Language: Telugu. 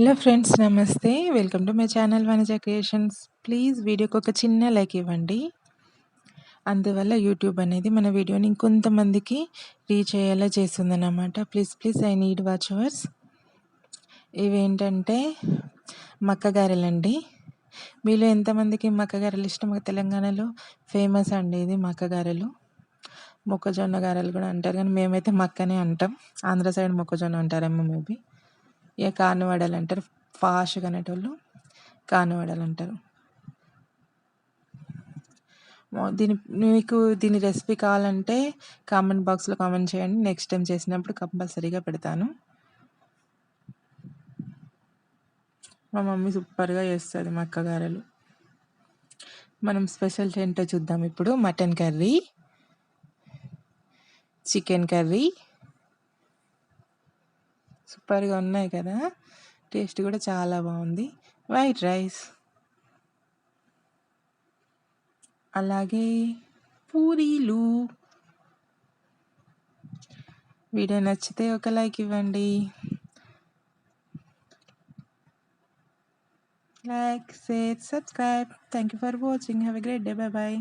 హలో ఫ్రెండ్స్ నమస్తే. Welcome to my channel Vanaja creations. Please వీడియోకి ఒక చిన్న లైక్ ఇవ్వండి. అందువల్ల యూట్యూబ్ అనేది మన వీడియోని ఇంకొంతమందికి రీచ్ అయ్యేలా చేస్తుందన్నమాట. Please please I need watchers ఇవేంటంటే మక్క గారెలండి మీలో ఎంతమందికి మక్క గారెలు ఇష్టం తెలంగాణలో ఫేమస్ అండి ఇది మక్క గారెలు మొక్కజొన్న గారెలు కూడా అంటారు కానీ మేమైతే మక్కనే అంటాం. ఆంధ్ర సైడ్ మొక్కజొన్న అంటారేమో మేబీ. ఇక కానివాడలు అంటారు ఫాస్ట్గా అనేటోళ్ళు కానివాడలు అంటారు దీని మీకు దీని రెసిపీ కావాలంటే కామెంట్ బాక్స్లో కామెంట్ చేయండి. నెక్స్ట్ టైం చేసినప్పుడు కంపల్సరీగా పెడతాను. మా మమ్మీ సూపర్గా చేస్తుంది మా అక్కగారలు. మనం స్పెషల్ ఏంటో చూద్దాం ఇప్పుడు. మటన్ కర్రీ చికెన్ కర్రీ సూపర్గా ఉన్నాయి కదా! టేస్ట్ కూడా చాలా బాగుంది. White rice. అలాగే పూరీలు. వీడియో నచ్చితే ఒక లైక్ ఇవ్వండి. Like share subscribe. Thank you for watching. Have a great day. Bye bye.